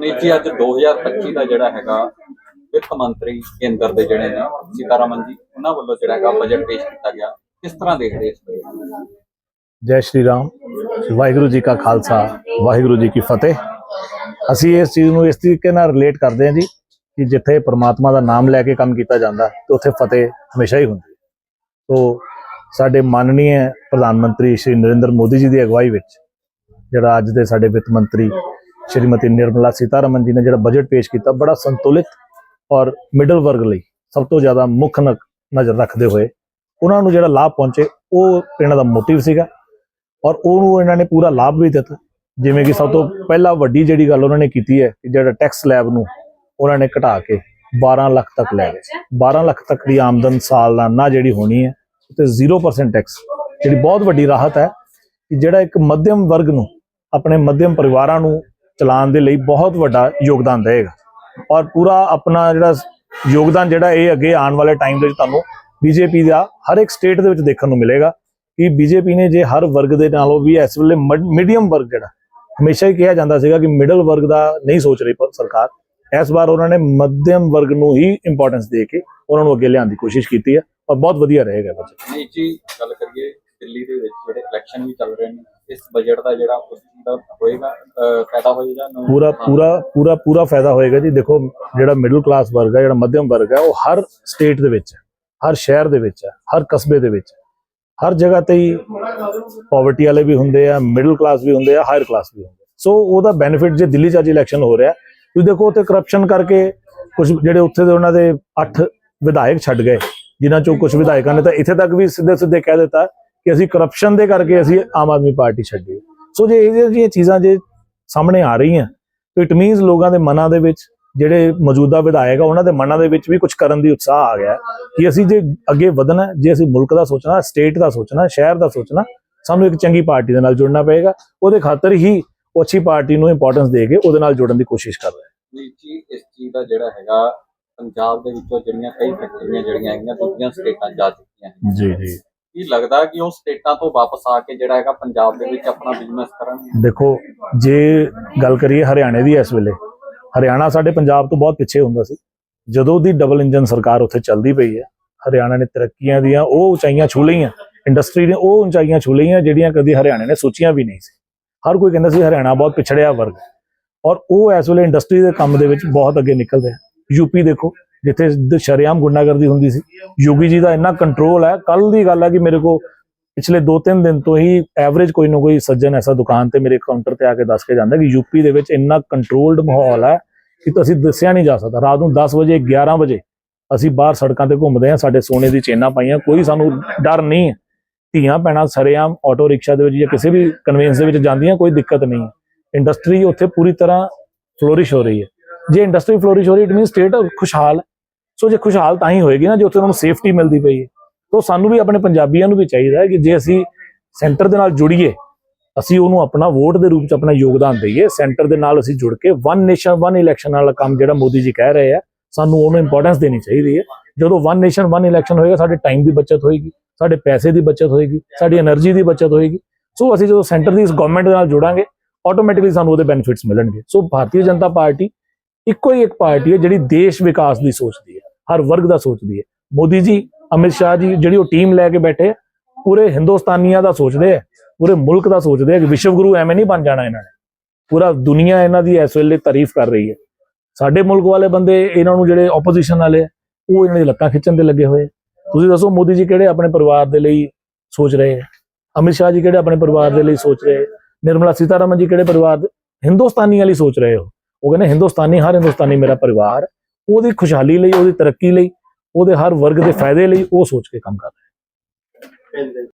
ਪੁਨੀਤ ਜੀ ਅੱਜ 2025 ਦਾ ਜਿਹੜਾ ਹੈਗਾ ਵਿੱਤ ਮੰਤਰੀ ਕੇਂਦਰ ਦੇ ਜਿਹੜੇ ਨੇ, ਸੀਤਾਰਮਨ ਜੀ, ਉਹਨਾਂ ਵੱਲੋਂ ਜਿਹੜਾ ਹੈਗਾ ਬਜਟ ਪੇਸ਼ ਕੀਤਾ ਗਿਆ। ਕਿਸ ਤਰ੍ਹਾਂ ਦੇਖਦੇ ਇਸ ਬਜਟ ਜੈ ਸ਼੍ਰੀ ਰਾਮ। ਵਾਹਿਗੁਰੂ ਜੀ ਕਾ ਖਾਲਸਾ, ਵਾਹਿਗੁਰੂ ਜੀ ਕੀ ਫਤਿਹ। ਅਸੀਂ ਇਸ ਚੀਜ਼ ਨੂੰ ਇਸ ਤਰੀਕੇ ਨਾਲ ਰਿਲੇਟ ਕਰਦੇ ਹਾਂ ਜੀ ਕਿ ਜਿੱਥੇ ਪ੍ਰਮਾਤਮਾ ਦਾ ਨਾਮ ਲੈ ਕੇ ਕੰਮ ਕੀਤਾ ਜਾਂਦਾ, ਤੇ ਉੱਥੇ ਫਤਿਹ ਹਮੇਸ਼ਾ ਹੀ ਹੁੰਦੀ ਹੈ। ਸੋ ਸਾਡੇ ਮਾਨਨੀय ਪ੍ਰਧਾਨ ਮੰਤਰੀ ਸ਼੍ਰੀ ਨਰਿੰਦਰ ਮੋਦੀ ਜੀ ਦੀ ਅਗਵਾਈ ਵਿੱਚ, ਜਿਹੜਾ ਅੱਜ ਦੇ ਸਾਡੇ ਵਿੱਤ ਮੰਤਰੀ ਸ਼੍ਰੀਮਤੀ ਨਿਰਮਲਾ ਸੀਤਾਰਮਨ ਜੀ ਨੇ ਜਿਹੜਾ ਬਜਟ ਪੇਸ਼ ਕੀਤਾ, ਬੜਾ ਸੰਤੁਲਿਤ ਔਰ ਮਿਡਲ ਵਰਗ ਲਈ ਸਭ ਤੋਂ ਜ਼ਿਆਦਾ ਮੁੱਖ ਨਜ਼ਰ ਰੱਖਦੇ ਹੋਏ ਉਹਨਾਂ ਨੂੰ ਜਿਹੜਾ ਲਾਭ ਪਹੁੰਚੇ, ਉਹ ਇਹਨਾਂ ਦਾ ਮੋਟਿਵ ਸੀਗਾ ਔਰ ਉਹਨੂੰ ਇਹਨਾਂ ਨੇ ਪੂਰਾ ਲਾਭ ਵੀ ਦਿੱਤਾ। ਜਿਵੇਂ ਕਿ ਸਭ ਤੋਂ ਪਹਿਲਾ ਵੱਡੀ ਜਿਹੜੀ ਗੱਲ ਉਹਨਾਂ ਨੇ ਕੀਤੀ ਹੈ ਕਿ ਜਿਹੜਾ ਟੈਕਸ ਲੈਬ ਨੂੰ ਉਹਨਾਂ ਨੇ ਘਟਾ ਕੇ 12 ਲੱਖ ਤੱਕ ਲੈ ਗਏ। 12 ਲੱਖ ਤੱਕ ਦੀ ਆਮਦਨ ਸਾਲਾਨਾ ਜਿਹੜੀ ਹੋਣੀ ਹੈ ਤੇ 0% ਟੈਕਸ ਜਿਹੜੀ ਬਹੁਤ ਵੱਡੀ ਰਾਹਤ ਹੈ ਕਿ ਜਿਹੜਾ ਇੱਕ ਮੱਧਮ ਵਰਗ ਨੂੰ, ਆਪਣੇ ਮੱਧਮ ਪਰਿਵਾਰਾਂ ਨੂੰ ਚਲਾਉਣ ਦੇ ਲਈ ਬਹੁਤ ਵੱਡਾ ਯੋਗਦਾਨ ਦੇਗਾ ਔਰ ਪੂਰਾ ਆਪਣਾ ਜਿਹੜਾ ਯੋਗਦਾਨ ਜਿਹੜਾ ਇਹ ਅੱਗੇ ਆਉਣ ਵਾਲੇ ਟਾਈਮ ਦੇ ਵਿੱਚ ਤੁਹਾਨੂੰ ਬੀਜੇਪੀ ਦਾ ਹਰ ਇੱਕ ਸਟੇਟ ਦੇ ਵਿੱਚ ਦੇਖਣ ਨੂੰ ਮਿਲੇਗਾ ਕਿ ਬੀਜੇਪੀ ਨੇ ਜੇ ਹਰ ਵਰਗ ਦੇ ਨਾਲੋਂ ਵੀ ਇਸ ਵੇਲੇ ਮੀਡੀਅਮ ਵਰਗ ਜਿਹੜਾ, ਹਮੇਸ਼ਾ ਹੀ ਕਿਹਾ ਜਾਂਦਾ ਸੀਗਾ ਕਿ ਮਿਡਲ ਵਰਗ ਦਾ ਨਹੀਂ ਸੋਚ ਰਹੀ ਸਰਕਾਰ। ਇਸ ਵਾਰ ਉਹਨਾਂ ਨੇ ਮੱਧਮ ਵਰਗ ਨੂੰ ਹੀ ਇੰਪੋਰਟੈਂਸ ਦੇ ਕੇ ਉਹਨਾਂ ਨੂੰ ਅੱਗੇ ਲਿਆਉਣ ਦੀ ਕੋਸ਼ਿਸ਼ ਕੀਤੀ ਹੈ ਔਰ ਬਹੁਤ ਵਧੀਆ ਰਹੇਗਾ ਬਜਟ ਜੀ, ਗੱਲ ਕਰੀਏ ਦਿੱਲੀ ਦੇ ਵਿੱਚ ਜਿਹੜੇ ਇਲੈਕਸ਼ਨ ਵੀ ਚੱਲ ਰਹੇ ਨੇ, ਇਸ ਬਜਟ ਦਾ ਜਿਹੜਾ ਦਾ ਹੋਏਗਾ ਅਹ, ਫਾਇਦਾ ਹੋਏਗਾ ਨਾ? ਪੂਰਾ ਪੂਰਾ ਪੂਰਾ ਪੂਰਾ ਫਾਇਦਾ ਹੋਏਗਾ ਜੀ ਦੇਖੋ ਜਿਹੜਾ ਮਿਡਲ ਕਲਾਸ ਵਰਗ ਹੈ ਜਿਹੜਾ ਮੱਧਮ ਵਰਗ ਹੈ ਉਹ ਹਰ ਸਟੇਟ ਦੇ ਵਿੱਚ ਹੈ ਹਰ ਸ਼ਹਿਰ ਦੇ ਵਿੱਚ ਹੈ ਹਰ ਕਸਬੇ ਦੇ ਵਿੱਚ ਹੈ। ਹਰ ਜਗ੍ਹਾ ਤੇ ਹੀ ਪਾਵਰਟੀ ਵਾਲੇ ਵੀ ਹੁੰਦੇ ਆ ਮਿਡਲ ਕਲਾਸ ਵੀ ਹੁੰਦੇ ਆ ਹਾਇਰ ਕਲਾਸ ਵੀ ਹੁੰਦੇ ਆ। ਸੋ ਉਹਦਾ ਬੈਨੀਫਿਟ ਜੇ ਦਿੱਲੀ ਚ ਅੱਜ ਇਲੈਕਸ਼ਨ ਹੋ ਰਿਹਾ ਤੁਸੀਂ ਦੇਖੋ ਉੱਥੇ ਕਰਪਸ਼ਨ ਕਰਕੇ ਕੁਝ ਜਿਹੜੇ ਉੱਥੇ ਦੇ ਉਹਨਾਂ ਦੇ 8 ਵਿਧਾਇਕ ਛੱਡ ਗਏ ਜਿਨ੍ਹਾਂ ਚੋਂ ਕੁਝ ਵਿਧਾਇਕਾਂ ਨੇ ਤਾਂ ਇੱਥੇ ਤੱਕ ਵੀ ਸਿੱਧੇ ਸਿੱਧੇ ਕਹਿ ਦਿੱਤਾ ਕਿ ਅਸੀਂ ਕਰਪਸ਼ਨ ਦੇ ਕਰਕੇ ਅਸੀਂ ਆਮ ਆਦਮੀ ਪਾਰਟੀ ਛੱਡੀ। ਸੋ ਜੇ ਇਹ ਜਿਹੀਆਂ ਚੀਜ਼ਾਂ ਜੇ ਸਾਹਮਣੇ ਆ ਰਹੀਆਂ ਤਾਂ ਇਟ ਮੀਨਸ ਲੋਕਾਂ ਦੇ ਮਨਾਂ ਦੇ ਵਿੱਚ ਜਿਹੜੇ ਮੌਜੂਦਾ ਵਿਧਾਇਕ ਆ ਉਹਨਾਂ ਦੇ ਮਨਾਂ ਦੇ ਵਿੱਚ ਵੀ ਕੁਝ ਕਰਨ ਦੀ ਉਤਸ਼ਾਹ ਆ ਗਿਆ ਹੈ ਕਿ ਅਸੀਂ ਜੇ ਅੱਗੇ ਵਧਣਾ ਹੈ, ਜੇ ਅਸੀਂ ਮੁਲਕ ਦਾ ਸੋਚਣਾ ਸਟੇਟ ਦਾ ਸੋਚਣਾ ਸ਼ਹਿਰ ਦਾ ਸੋਚਣਾ ਸਾਨੂੰ ਇੱਕ ਚੰਗੀ ਪਾਰਟੀ ਦੇ ਨਾਲ ਜੁੜਨਾ ਪਏਗਾ। ਉਹਦੇ ਖਾਤਰ ਹੀ ਉਹ ਅੱਛੀ ਪਾਰਟੀ ਨੂੰ ਇੰਪੋਰਟੈਂਸ ਦੇ ਕੇ ਉਹਦੇ ਨਾਲ ਜੁੜਨ ਦੀ ਕੋਸ਼ਿਸ਼ ਕਰ ਰਹੇ ਪੁਨੀਤ ਜੀ ਇਸ ਚੀਜ਼ ਦਾ ਜਿਹੜਾ ਹੈਗਾ ਪੰਜਾਬ ਦੇ ਵਿੱਚੋਂ ਜਿਹੜੀਆਂ ਕਈ ਫੈਕਟਰੀਆਂ ਜਿਹੜੀਆਂ ਹੈਗੀਆਂ ਦੂਜੀਆਂ ਸਟੇਟਾਂ ਜਾ ਚੁੱਕੀਆਂ ਜੀ ਜੀ। ਕੀ ਲੱਗਦਾ ਕਿ ਉਹ ਸਟੇਟਾਂ ਤੋਂ ਵਾਪਸ ਆ ਕੇ ਜਿਹੜਾ ਹੈਗਾ ਪੰਜਾਬ ਦੇ ਵਿੱਚ ਆਪਣਾ ਬਿਜ਼ਨਸ ਕਰਨਗੇ? ਦੇਖੋ, ਜੇ ਗੱਲ ਕਰੀਏ ਹਰਿਆਣੇ ਦੀ ਇਸ ਵੇਲੇ, ਹਰਿਆਣਾ ਸਾਡੇ ਪੰਜਾਬ ਤੋਂ ਬਹੁਤ ਪਿੱਛੇ ਹੁੰਦਾ ਸੀ। ਜਦੋਂ ਦੀ ਡਬਲ ਇੰਜਨ ਸਰਕਾਰ ਉੱਥੇ ਚੱਲਦੀ ਪਈ ਹੈ, ਹਰਿਆਣਾ ਨੇ ਤਰੱਕੀਆਂ ਦੀਆਂ, ਉਹ ਉਚਾਈਆਂ ਛੂ ਲਈਆਂ। ਇੰਡਸਟਰੀ ਨੇ ਉਹ ਉਚਾਈਆਂ ਛੂ ਲਈਆਂ ਜਿਹੜੀਆਂ ਕਦੀ ਹਰਿਆਣੇ ਨੇ ਸੋਚੀਆਂ ਵੀ ਨਹੀਂ ਸੀ। ਹਰ ਕੋਈ ਕਹਿੰਦਾ ਸੀ ਹਰਿਆਣਾ ਬਹੁਤ ਪਿਛੜਿਆ ਵਰਗ ਔਰ ਉਹ ਇਸ ਵੇਲੇ ਇੰਡਸਟਰੀ ਦੇ ਕੰਮ ਦੇ ਵਿੱਚ ਬਹੁਤ ਅੱਗੇ ਨਿਕਲ ਰਿਹਾ ਯੂਪੀ ਦੇਖੋ ਜਿੱਥੇ ਦ- ਸ਼ਰੇਆਮ ਗੁੰਡਾਗਰਦੀ ਹੁੰਦੀ ਸੀ। ਯੋਗੀ ਜੀ ਦਾ ਇੰਨਾ ਕੰਟਰੋਲ ਹੈ ਕੱਲ ਦੀ ਗੱਲ ਹੈ ਕਿ ਮੇਰੇ ਕੋ ਪਿਛਲੇ 2-3 ਦਿਨ ਤੋਂ ਹੀ ਐਵਰੇਜ ਕੋਈ ਨਾ ਕੋਈ ਸੱਜਣ ਐਸਾ ਦੁਕਾਨ ਤੇ ਮੇਰੇ ਕਾਊਂਟਰ ਤੇ ਆ ਕੇ ਦੱਸ ਕੇ ਜਾਂਦਾ ਕਿ ਯੂਪੀ ਦੇ ਵਿੱਚ ਇੰਨਾ ਕੰਟਰੋਲਡ ਮਾਹੌਲ ਹੈ ਕਿ ਤੁਸੀਂ ਦੱਸਿਆ ਨਹੀਂ ਜਾ ਸਕਦਾ। ਰਾਤ ਨੂੰ 10 ਵਜੇ 11 ਵਜੇ ਅਸੀਂ ਬਾਹਰ ਸੜਕਾਂ ਤੇ ਘੁੰਮਦੇ ਹਾਂ, ਸਾਡੇ ਸੋਨੇ ਦੀ ਚੇਨਾਂ ਪਾਈਆਂ, ਕੋਈ ਸਾਨੂੰ ਡਰ ਨਹੀਂ ਹੈ। ਧੀਆਂ ਭੈਣਾਂ ਸਰੇਆਮ ਆਟੋ ਰਿਕਸ਼ਾ ਦੇ ਵਿੱਚ ਜਾਂ ਕਿਸੇ ਵੀ ਕਨਵੈਂਸ ਦੇ ਵਿੱਚ ਜਾਂਦੀਆਂ, ਕੋਈ ਦਿੱਕਤ ਨਹੀਂ ਹੈ। ਇੰਡਸਟਰੀ ਉੱਥੇ ਪੂਰੀ ਤਰ੍ਹਾਂ ਫਲੋਰਿਸ਼ ਹੋ ਰਹੀ ਹੈ। ਜੇ ਇੰਡਸਟਰੀ ਫਲੋਰਿਸ਼ ਹੋ ਰਹੀ ਇਟ ਮੀਨ ਸਟੇਟ ਖੁਸ਼ਹਾਲ ਸੋ ਜੇ ਖੁਸ਼ਹਾਲ ਤਾਂ ਹੀ ਹੋਏਗੀ ਨਾ, ਜੇ ਉੱਥੇ ਉਹਨਾਂ ਨੂੰ ਸੇਫਟੀ ਮਿਲਦੀ ਪਈ ਹੈ। ਤੋਂ ਸਾਨੂੰ ਵੀ ਆਪਣੇ ਪੰਜਾਬੀਆਂ ਨੂੰ ਵੀ ਚਾਹੀਦਾ ਹੈ ਕਿ ਜੇ ਅਸੀਂ ਸੈਂਟਰ ਦੇ ਨਾਲ ਜੁੜੀਏ, ਅਸੀਂ ਉਹਨੂੰ ਆਪਣਾ ਵੋਟ ਦੇ ਰੂਪ ਚ ਆਪਣਾ ਯੋਗਦਾਨ ਦੇਈਏ। ਸੈਂਟਰ ਦੇ ਨਾਲ ਅਸੀਂ ਜੁੜ ਕੇ ਵਨ ਨੇਸ਼ਨ ਵਨ ਇਲੈਕਸ਼ਨ ਵਾਲਾ ਕੰਮ ਜਿਹੜਾ ਮੋਦੀ ਜੀ ਕਹਿ ਰਹੇ ਆ, ਸਾਨੂੰ ਉਹਨੂੰ ਇੰਪੋਰਟੈਂਸ ਦੇਣੀ ਚਾਹੀਦੀ ਹੈ। ਜਦੋਂ ਵਨ ਨੇਸ਼ਨ ਵਨ ਇਲੈਕਸ਼ਨ ਹੋਏਗਾ, ਸਾਡੇ ਟਾਈਮ ਦੀ ਬਚਤ ਹੋਏਗੀ, ਸਾਡੇ ਪੈਸੇ ਦੀ ਬਚਤ ਹੋਏਗੀ, ਸਾਡੀ એનર્ਜੀ ਦੀ ਬਚਤ ਹੋਏਗੀ। ਸੋ ਅਸੀਂ ਜਦੋਂ ਸੈਂਟਰ ਦੀ ਇਸ ਗਵਰਨਮੈਂਟ ਦੇ ਨਾਲ ਜੁੜਾਂਗੇ ਆਟੋਮੈਟਿਕਲੀ ਸਾਨੂੰ ਉਹਦੇ ਬੈਨੀਫਿਟਸ ਮਿਲਣਗੇ। ਸੋ ਭਾਰਤੀ ਜਨਤਾ ਪਾਰਟੀ ਇੱਕੋ ਹੀ ਇੱਕ ਪਾਰਟੀ ਹੈ ਜਿਹੜੀ ਦੇਸ਼ ਵਿਕਾਸ ਦੀ ਸੋਚਦੀ ਹੈ। ਹਰ ਵਰਗ ਦਾ ਸੋਚਦੀ ਹੈ। ਮੋਦੀ ਜੀ, ਅਮਿਤ ਸ਼ਾਹ ਜੀ, ਜਿਹੜੀ ਉਹ ਟੀਮ ਲੈ ਕੇ ਬੈਠੇ, ਪੂਰੇ ਹਿੰਦੁਸਤਾਨੀਆਂ ਦਾ ਸੋਚਦੇ ਆ ਪੂਰੇ ਮੁਲਕ ਦਾ ਸੋਚਦੇ ਆ ਕਿ ਵਿਸ਼ਵ ਗੁਰੂ ਐਵੇਂ ਨਹੀਂ ਬਣ ਜਾਣਾ ਇਹਨਾਂ ਨੇ। ਪੂਰਾ ਦੁਨੀਆ ਇਹਨਾਂ ਦੀ ਇਸ ਵੇਲੇ ਤਾਰੀਫ ਕਰ ਰਹੀ ਹੈ। ਸਾਡੇ ਮੁਲਕ ਵਾਲੇ ਬੰਦੇ ਇਹਨਾਂ ਨੂੰ ਜਿਹੜੇ ਆਪੋਜੀਸ਼ਨ ਵਾਲੇ ਉਹ ਇਹਨਾਂ ਦੀ ਲੱਤਾਂ ਖਿੱਚਣ ਦੇ ਲੱਗੇ ਹੋਏ। ਤੁਸੀਂ ਦੱਸੋ ਮੋਦੀ ਜੀ ਕਿਹੜੇ ਆਪਣੇ ਪਰਿਵਾਰ ਦੇ ਲਈ ਸੋਚ ਰਹੇ ਆ ਅਮਿਤ ਸ਼ਾਹ ਜੀ ਕਿਹੜੇ ਆਪਣੇ ਪਰਿਵਾਰ ਦੇ ਲਈ ਸੋਚ ਰਹੇ ਨਿਰਮਲਾ ਸੀਤਾਰਮਨ ਜੀ ਕਿਹੜੇ ਪਰਿਵਾਰ ਦੇ ਹਿੰਦੁਸਤਾਨੀਆਂ ਲਈ ਸੋਚ ਰਹੇ ਹੋ। ਉਹ ਕਹਿੰਦੇ ਹਿੰਦੁਸਤਾਨੀ, ਹਰ ਹਿੰਦੁਸਤਾਨੀ ਮੇਰਾ ਪਰਿਵਾਰ ਉਹਦੀ ਖੁਸ਼ਹਾਲੀ ਲਈ, ਉਹਦੀ ਤਰੱਕੀ ਲਈ, ਉਹਦੇ ਹਰ ਵਰਗ ਦੇ ਫਾਇਦੇ ਲਈ ਉਹ ਸੋਚ ਕੇ ਕੰਮ ਕਰ ਰਹੇ